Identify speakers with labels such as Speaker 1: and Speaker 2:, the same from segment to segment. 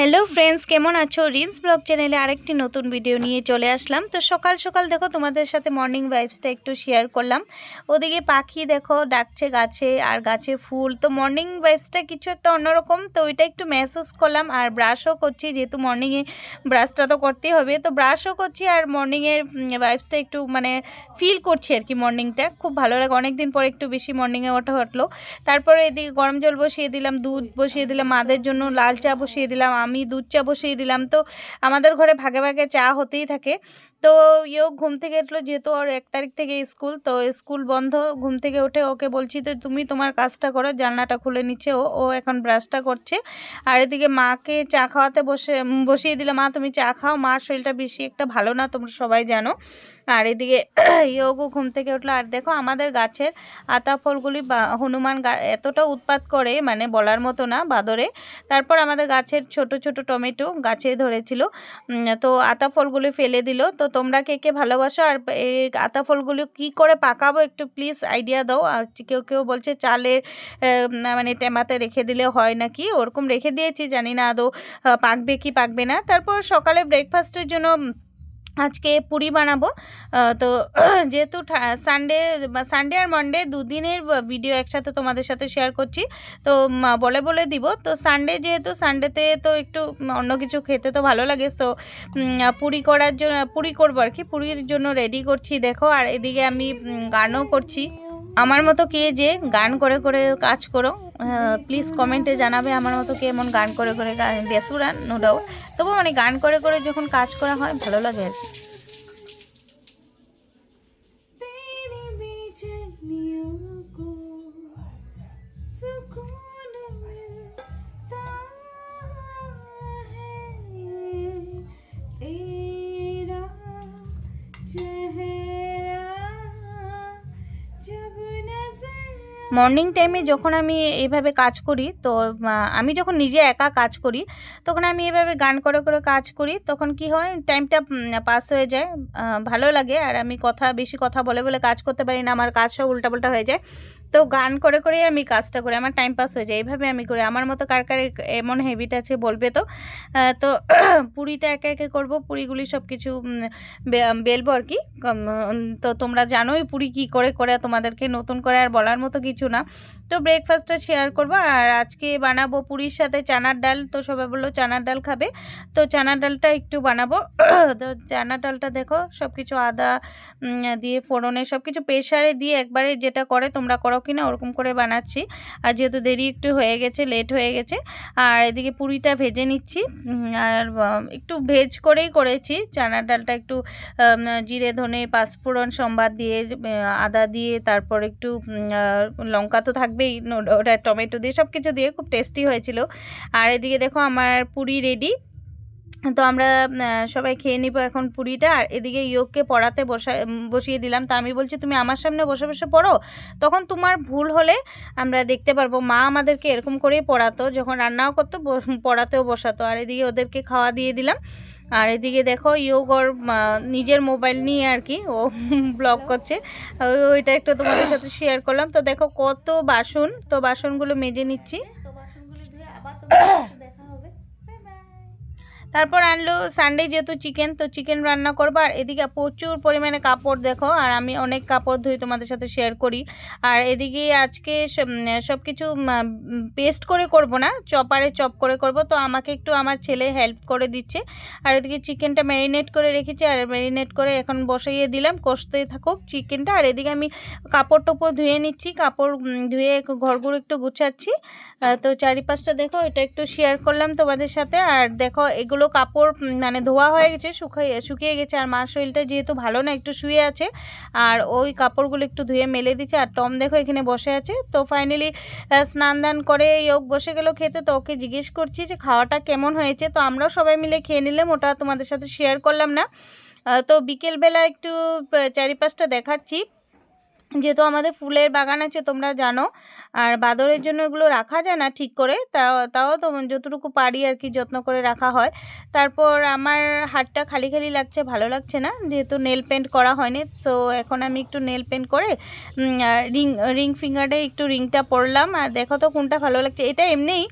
Speaker 1: Hello friends, কেমন আছো? Rinse blog চ্যানেলে আরেকটি নতুন ভিডিও নিয়ে চলে আসলাম। তো সকাল সকাল দেখো, তোমাদের সাথে মর্নিং ভাইবসটা একটু শেয়ার করলাম। ওদিকে পাখি দেখো, ডাকছে গাছে আর গাছে ফুল। তো মর্নিং ভাইবসটা কিছু একটা অন্যরকম। তো ওইটা একটু মেহসুস করলাম আর ব্রাশও করছি, যেহেতু মর্নিংয়ে ব্রাশটা তো করতেই হবে। তো ব্রাশও করছি আর মর্নিংয়ের ভাইবসটা একটু মানে ফিল করছি আর কি মর্নিংটা খুব ভালো লাগে। অনেক দিন পর একটু বেশি মর্নিংয়ে ওঠা হটলো তারপরে এদিকে গরম জল বসিয়ে দিলাম, দুধ বসিয়ে দিলাম, মাদের জন্য লাল চা বসিয়ে দিলাম আমি দুধ চা বসিয়ে দিলাম। তো আমাদের ঘরে ভাগে ভাগে চা হতেই থাকে। তো ইয়েও ঘুম থেকে উঠল যেহেতু ওর এক তারিখ থেকে স্কুল, তো স্কুল বন্ধ। ঘুম থেকে উঠে ওকে বলছি তো তুমি তোমার কাজটা করো, জানলাটা খুলে নিচ্ছে, ও ও এখন ব্রাশটা করছে। আর এদিকে মাকে চা খাওয়াতে বসে বসিয়ে দিলে মা, তুমি চা খাও মার শরীরটা বেশি একটা ভালো না, তোমরা সবাই জানো। আর এদিকে ইয়োগও ঘুম থেকে উঠল, আর দেখো, আমাদের গাছের আতা ফলগুলি বা, হনুমান এতটা উৎপাত করে মানে বলার মতো না, বাদরে। তারপর আমাদের গাছের ছোট ছোট টমেটো গাছে ধরেছিল। তো আতা ফলগুলি ফেলে দিল, তো তোমরা কে কে ভালোবাসো? আর এই আতা ফলগুলো কী করে পাকাবো? একটু প্লিজ আইডিয়া দাও। আর কেউ কেউ বলছে চালের মানে টেমাতে রেখে দিলে হয় নাকি? ওরকম রেখে দিয়েছি, জানি না আদৌ পাকবে কি পাকবে না। তারপর সকালে ব্রেকফাস্টের জন্য আজকে পুরি বানাবো। তো যেহেতু সানডে সানডে আর মানডে দুদিনের ভিডিও একসাথে তোমাদের সাথে শেয়ার করছি। তো বলে বলে দিব। তো সানডে যেহেতু সানডেতে তো একটু অন্য কিছু খেতে তো ভালো লাগে। সো পুরি করার জন্য, পুরি করব আর কি। পুরীর জন্য রেডি করছি। দেখো, আর এদিকে আমি গানও করছি। আমার মতো কে যে গান করে করে কাজ করো প্লিজ কমেন্টে জানাবে আমার মতো কে এমন গান করে করে বেসুরান নো ডাউট তবু মানে গান করে করে যখন কাজ করা হয়, ভালো লাগে আর কি। মর্নিং টাইমে যখন আমি এইভাবে কাজ করি, তো আমি যখন নিজে একা কাজ করি, তখন আমি এভাবে গান করে করে কাজ করি, তখন কি হয়, টাইমটা পাস হয়ে যায় ভালো লাগে। আর আমি কথা, বেশি কথা বলে বলে কাজ করতে পারি না, আমার কাজ সব উল্টাপাল্টা হয়ে যায়। তো গান করে করেই আমি কাজটা করি, আমার টাইম পাস হয়ে যায়। এইভাবে আমি করি। আমার মতো কার কার এমন হ্যাবিট আছে বলবে তো? তো পুরিটা একে একে করব, পুরিগুলি সব কিছু বেলবো আর কি। তো তোমরা জানোই পুরি কি করে করে, তোমাদেরকে নতুন করে আর বলার মতো কিছু না। তো ব্রেকফাস্টটা শেয়ার করব। আর আজকে বানাবো পুরীর সাথে চানার ডাল। তো সবাই বলল, চানার ডাল খাবে? তো চানার ডালটা একটু বানাবো। তো চানার ডালটা দেখো সব কিছু আদা দিয়ে ফোড়নে সব কিছু প্রেশারে দিয়ে একবারে যেটা করে তোমরা করো কি না ওরকম করে বানাচ্ছি। আর যেহেতু দেরি একটু হয়ে গেছে লেট হয়ে গেছে, আর এদিকে পুরিটা ভেজে নিচ্ছি। আর একটু ভেজ করেই করেছি। চানার ডালটা একটু জিরে, ধনে, পাঁচফোড়ন, সম্বাদ দিয়ে আদা দিয়ে, তারপর একটু লঙ্কা তো নো- ওটা টমেটো দিয়ে সব কিছু দিয়ে খুব টেস্টি হয়েছিল। আর এদিকে দেখো আমার পুরি রেডি তো আমরা সবাই খেয়ে নিব এখন পুরিটা। আর এদিকে ইয়োগকে পড়াতে বসা বসিয়ে দিলাম। তা আমি বলছি, তুমি আমার সামনে বসে বসে পড়ো। তখন তোমার ভুল হলে আমরা দেখতে পারব। মা আমাদেরকে এরকম করেই পড়াতো, যখন রান্নাও করতো পড়াতেও বসাতো। আর এদিকে ওদেরকে খাওয়া দিয়ে দিলাম। আর এদিকে দেখো ইয়োগ নিজের মোবাইল নিয়ে আর কি ও ব্লগ করছে। ওই- ওইটা একটু তোমাদের সাথে শেয়ার করলাম। তো দেখো কত বাসন, তো বাসনগুলো মেজে নিচ্ছি
Speaker 2: তো বাসনগুলো ধুয়ে আবার তোমার সাথে দেখা হবে বাই বাই
Speaker 1: তারপর আনলো সানডে যেহেতু চিকেন তো চিকেন রান্না করব। আর এদিকে প্রচুর পরিমাণে কাপড় দেখো, আর আমি অনেক কাপড় ধুই তোমাদের সাথে শেয়ার করি। আর এদিকে আজকে সব কিছু পেস্ট করে করব না চপারে চপ করে করব। তো আমাকে একটু আমার ছেলে হেল্প করে দিচ্ছে। আর এদিকে চিকেনটা ম্যারিনেট করে রেখেছি, আর ম্যারিনেট করে এখন বসাইয়ে দিলাম, কষতে থাকুক চিকেনটা আর এদিকে আমি কাপড় টোপড় ধুয়ে নিচ্ছি, কাপড় ধুয়ে ঘরগুলো একটু গুছাচ্ছি। তো চারিপাশটা দেখো, এটা একটু শেয়ার করলাম তোমাদের সাথে। আর দেখো, এগুলো কাপড় মানে ধোয়া হয়ে গেছে শুকিয়ে শুকিয়ে গেছে। আর মার শরীরটা যেহেতু ভালো না, একটু শুয়ে আছে। আর ওই কাপড়গুলো একটু ধুয়ে মেলে দিচ্ছে আর টম দেখো এখানে বসে আছে। তো ফাইনালি স্নান দান করে ইয়োগ বসে গেল খেতে। তো ওকে জিজ্ঞেস করছি যে খাওয়াটা কেমন হয়েছে? তো আমরাও সবাই মিলে খেয়ে নিলাম। ওটা তোমাদের সাথে শেয়ার করলাম না। তো বিকেলবেলা একটু চারিপাশটা দেখাচ্ছি। যেহেতু আমাদের ফুলের বাগান আছে, তোমরা জানো। আর বাদরের জন্য এগুলো রাখা যায় না ঠিক করে, তাও তাও তো যতটুকু পারি আর কি যত্ন করে রাখা হয়। তারপর আমার হাতটা খালি খালি লাগছে, ভালো লাগছে না, যেহেতু নেল পেন্ট করা হয়নি তো এখন আমি একটু নেল পেন্ট করে রিং রিং ফিঙ্গারে একটু রিংটা পরলাম। আর দেখো তো কোনটা ভালো লাগছে, এটা এমনিই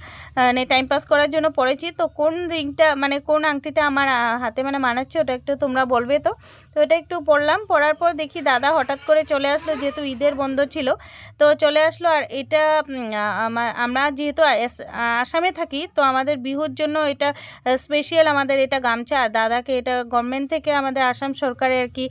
Speaker 1: মানে টাইম পাস করার জন্য পড়েছি তো কোন রিংটা মানে কোন আংটিটা আমার হাতে মানে মানাচ্ছে ওটা একটু তোমরা বলবে তো? তো এটা একটু পড়লাম পড়ার পর দেখি দাদা হঠাৎ করে চলে আসলো, যেহেতু ঈদের বন্ধ ছিল। তো চলে আসলো আর এটা আমরা যেহেতু আস- আসামে থাকি তো আমাদের বিহুর জন্য এটা স্পেশাল আমাদের এটা গামছা। আর দাদাকে এটা গভর্নমেন্ট থেকে আমাদের আসাম সরকারের আর কি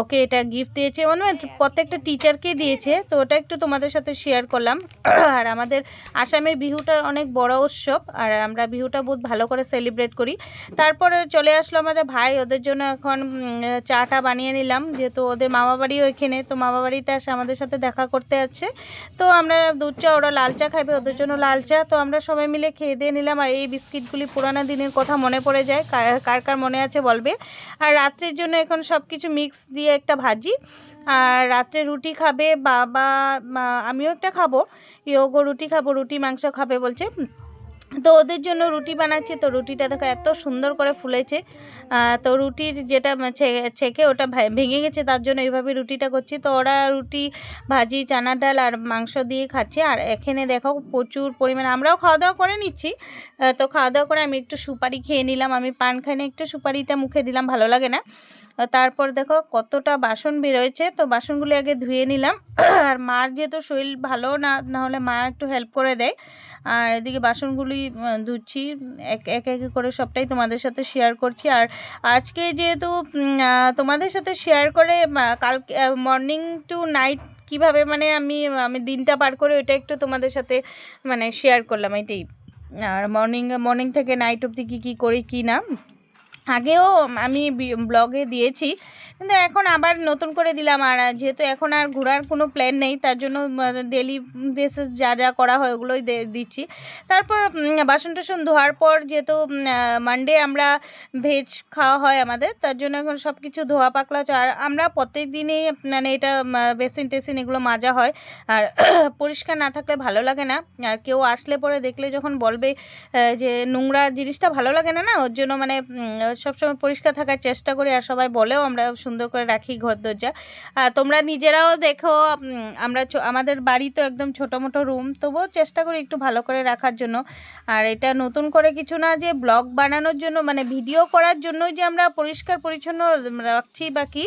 Speaker 1: ওকে এটা গিফট দিয়েছে। মানে প্রত্যেকটা টিচারকে দিয়েছে। তো ওটা একটু তোমাদের সাথে শেয়ার করলাম। আর আমাদের আসামে বিহুটা অনেক বড় উৎসব। আর আমরা বিহুটা বহুত ভালো করে সেলিব্রেট করি। তারপরে চলে আসলো আমাদের ভাই। ওদের জন্য এখন চাটা বানিয়ে নিলাম। যেহেতু ওদের মামা বাড়ি ওইখানে তো মামা বাড়িতে আসে আমাদের সাথে দেখা করতে আছে তো আমরা দুধ চা, ওরা লাল চা খাবে ওদের জন্য লাল চা। তো আমরা সবাই মিলে খেয়ে দিয়ে নিলাম আর এই বিস্কিটগুলি পুরানো দিনের কথা মনে পড়ে যায়। কার কার মনে আছে বলবে? আর রাত্রের জন্য এখন সব কিছু মিক্স দিয়ে একটা ভাজি। আর রাত্রে রুটি খাবে বাবা আমিও একটা খাব। ইয়োগো রুটি খাব, রুটি মাংস খাবে বলছে। তো ওদের জন্য রুটি বানাচ্ছি। তো রুটিটা দেখো এত সুন্দর করে ফুলেছে। তো রুটির যেটা ছেঁকে ওটা ভেঙে গেছে, তার জন্য এইভাবে রুটিটা করছি। তো ওরা রুটি, ভাজি, চানা ডাল আর মাংস দিয়ে খাচ্ছে। আর এখানে দেখো প্রচুর পরিমাণে, আমরাও খাওয়া দাওয়া করে নিচ্ছি। তো খাওয়া দাওয়া করে আমি একটু সুপারি খেয়ে নিলাম। আমি পান খাই না একটু সুপারিটা মুখে দিলাম, ভালো লাগে না। তারপর দেখো কতটা বাসন বেরোয়েছে। তো বাসনগুলি আগে ধুয়ে নিলাম। আর মার যেহেতু শরীর ভালো না, নাহলে মা একটু হেল্প করে দেয়। আর এদিকে বাসনগুলি ধুচ্ছি। এক এক এক করে সবটাই তোমাদের সাথে শেয়ার করছি। আর আজকে যেহেতু তোমাদের সাথে শেয়ার করে কালকে মর্নিং টু নাইট কীভাবে মানে আমি আমি দিনটা পার করে ওইটা একটু তোমাদের সাথে মানে শেয়ার করলাম। এটাই। আর মর্নিং মর্নিং থেকে নাইট অবধি কী কী করি, কী না? আগেও আমি ব্লগে দিয়েছি, কিন্তু এখন আবার নতুন করে দিলাম। আর যেহেতু এখন আর ঘোরার কোনো প্ল্যান নেই, তার জন্য ডেলি বেসিস যা যা করা হয় ওগুলোই দিচ্ছি। তারপর বাসন টাসন ধোয়ার পর যেহেতু মানডে আমরা ভেজ খাওয়া হয় আমাদের, তার জন্য এখন সব কিছু ধোয়া পাকলা। আর আমরা প্রত্যেক দিনই মানে এটা বেসিন টেসিন এগুলো মাজা হয়। আর পরিষ্কার না থাকলে ভালো লাগে না। আর কেউ আসলে পরে দেখলে যখন বলবে যে নোংরা জিনিসটা ভালো লাগে না না? ওর জন্য মানে সবসময় পরিষ্কার থাকার চেষ্টা করি আর সবাই বলেও আমরা সুন্দর করে রাখি ঘর দরজা। আর তোমরা নিজেরাও দেখো আমরা আমাদের বাড়ি তো একদম ছোটো মোটো রুম তবুও চেষ্টা করি একটু ভালো করে রাখার জন্য। আর এটা নতুন করে কিছু না যে ব্লগ বানানোর জন্য মানে ভিডিও করার জন্যই যে আমরা পরিষ্কার পরিচ্ছন্ন রাখছি বা কি,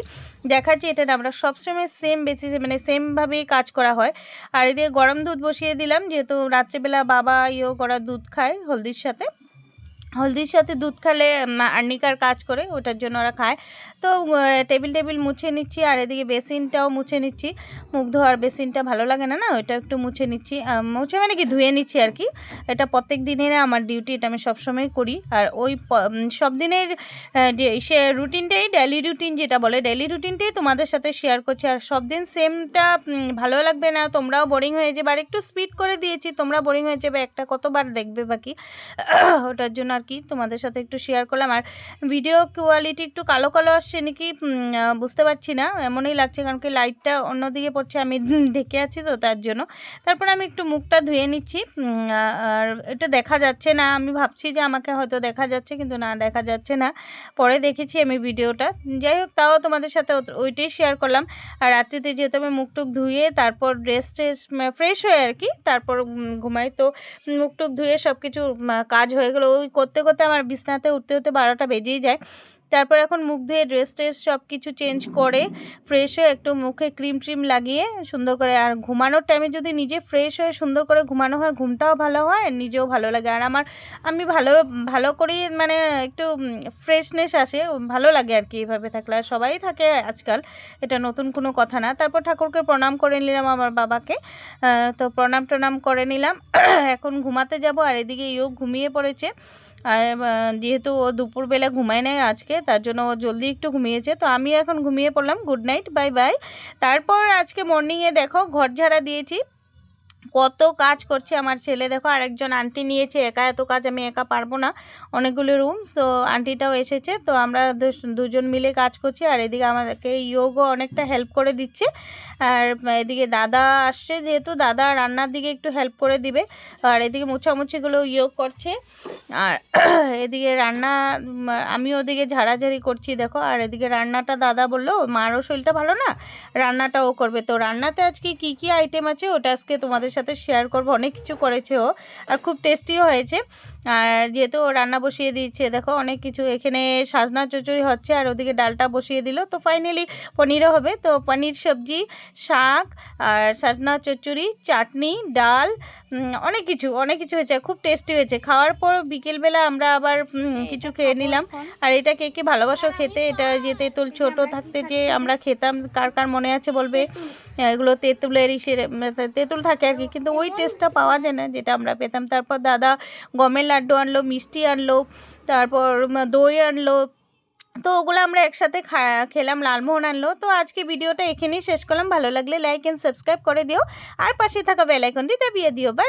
Speaker 1: দেখাচ্ছি, এটা আমরা সবসময় সেম বেসিসে মানে সেমভাবেই কাজ করা হয়। আর এদিকে গরম দুধ বসিয়ে দিলাম, যেহেতু রাত্রেবেলা বাবা ইয়েও করা দুধ খায় হলদির সাথে। হলদির সাথে দুধ খেলে আর্নিকার কাজ করে, ওটার জন্য ওরা খায়। তো টেবিল টেবিল মুছে নিচ্ছি, আর এদিকে বেসিনটাও মুছে নিচ্ছি। মুখ ধোয়ার বেসিনটা ভালো লাগে না না? ওইটা একটু মুছে নিচ্ছি। মুছে মানে কি, ধুয়ে নিচ্ছি আর কি। এটা প্রত্যেক দিনের আমার ডিউটি, এটা আমি সবসময় করি। আর ওই সব দিনের সে রুটিনটাই ডেলি রুটিন যেটা বলে ডেলি রুটিনটাই তোমাদের সাথে শেয়ার করছি। আর সব দিন সেমটা ভালো লাগবে না, তোমরাও বোরিং হয়ে যাবে। আর একটু স্পিড করে দিয়েছি, তোমরা বোরিং হয়ে যাবে, একটা কতবার দেখবে বাকি ওটার জন্য আর কি তোমাদের সাথে একটু শেয়ার করলাম। আর ভিডিও কোয়ালিটি একটু কালো কালো আসছে নাকি? বুঝতে পারছি না। এমনই লাগছে কারণ কি লাইটটা অন্যদিকে পড়ছে, আমি ঢেকে আছি তো তার জন্য। তারপর আমি একটু মুখটা ধুয়ে নিচ্ছি। আর এটা দেখা যাচ্ছে না। আমি ভাবছি যে আমাকে হয়তো দেখা যাচ্ছে, কিন্তু না, দেখা যাচ্ছে না। পরে দেখেছি আমি ভিডিওটা যাই হোক, তাও তোমাদের সাথে ওইটাই শেয়ার করলাম। আর রাত্রিতে যেহেতু আমি মুখ টুক ধুয়ে তারপর ড্রেস ট্রেস ফ্রেশ হয়ে আর কি, তারপর ঘুমাই। তো মুখ টুক ধুয়ে সব কিছু কাজ হয়ে গেলো। ওই করতে করতে আমার বিছনাতে উঠতে উঠতে বারোটা বেজেই যায়। তারপর এখন মুখ ধুয়ে ড্রেস ট্রেস সব কিছু চেঞ্জ করে ফ্রেশ হয়ে একটু মুখে ক্রিম ট্রিম লাগিয়ে সুন্দর করে আর ঘুমানোর টাইমে যদি নিজে ফ্রেশ হয়ে সুন্দর করে ঘুমানো হয়, ঘুমটাও ভালো হয় নিজেও ভালো লাগে। আর আমার, আমি ভালো ভালো করেই মানে একটু ফ্রেশনেস আসে, ভালো লাগে আর কি এভাবে থাকলে। আর সবাই থাকে আজকাল, এটা নতুন কোনো কথা না। তারপর ঠাকুরকে প্রণাম করে নিলাম আমার বাবাকে। তো প্রণাম টনাম করে নিলাম। এখন ঘুমাতে যাব আর এদিকে ইও ঘুমিয়ে পড়েছে। আর যেহেতু ও দুপুরবেলা ঘুমায় নেয় আজকে, তার জন্য ও জলদি একটু ঘুমিয়েছে। তো আমি এখন ঘুমিয়ে পড়লাম। Good night, bye bye. তারপর আজকে মর্নিংয়ে দেখো, ঘর ঝাড়া দিয়েছি। কত কাজ করছে আমার ছেলে। দেখো, আরেকজন আন্টি নিয়েছে, একা এত কাজ আমি একা পারব না। অনেকগুলো রুম সো আন্টিটাও এসেছে। তো আমরা দুজন মিলে কাজ করছি, আর এদিকে আমাদেরকে ইয়োগও অনেকটা হেল্প করে দিচ্ছে। আর এদিকে দাদা আসছে, যেহেতু দাদা রান্নার দিকে একটু হেল্প করে দিবে। আর এদিকে মুছামুছিগুলো ইয়োগ করছে। আর এদিকে রান্না আমি ওদিকে ঝাড়াঝাড়ি করছি, দেখো। আর এদিকে রান্নাটা দাদা বলল, মারও শরীরটা ভালো না? রান্নাটাও করবে। তো রান্নাতে আজকে কি কি আইটেম আছে, ওটা আজকে তোমাদের সাথে শেয়ার করব। অনেক কিছু করেছে ও আর খুব টেস্টিও হয়েছে। আর যেহেতু ও রান্না বসিয়ে দিচ্ছে দেখো অনেক কিছু। এখানে সাজনা চচড়ি হচ্ছে আর ওদিকে ডালটা বসিয়ে দিল। তো ফাইনালি পনিরও হবে। তো পনির সবজি শাক আর সাজনা চচ্চড়ি চাটনি ডাল অনেক কিছু অনেক কিছু হয়েছে। খুব টেস্টি হয়েছে। খাওয়ার পর বিকেলবেলা আমরা আবার কিছু খেয়ে নিলাম। আর এটা কে কে ভালোবাসো খেতে? এটা যে তেঁতুল ছোট থাকতে যে আমরা খেতাম কার কার মনে আছে বলবে? এগুলো তেঁতুলের ইসের তেঁতুল থাকে আর কি কিন্তু ওই টেস্টটা পাওয়া যায় না, যেটা আমরা পেতাম। তারপর দাদা গমের লাড্ডু আনলো, মিষ্টি আনলো, তারপর দই আনলো। তো ওগুলো আমরা একসাথে খেলাম, লালমোহন আনলো। তো আজকে ভিডিওটা এখানেই শেষ করলাম। ভালো লাগলে লাইক অ্যান্ড সাবস্ক্রাইব করে দিও। আর পাশে থাকা বেলাইকন দিতে দাবিয়ে দিও। বাই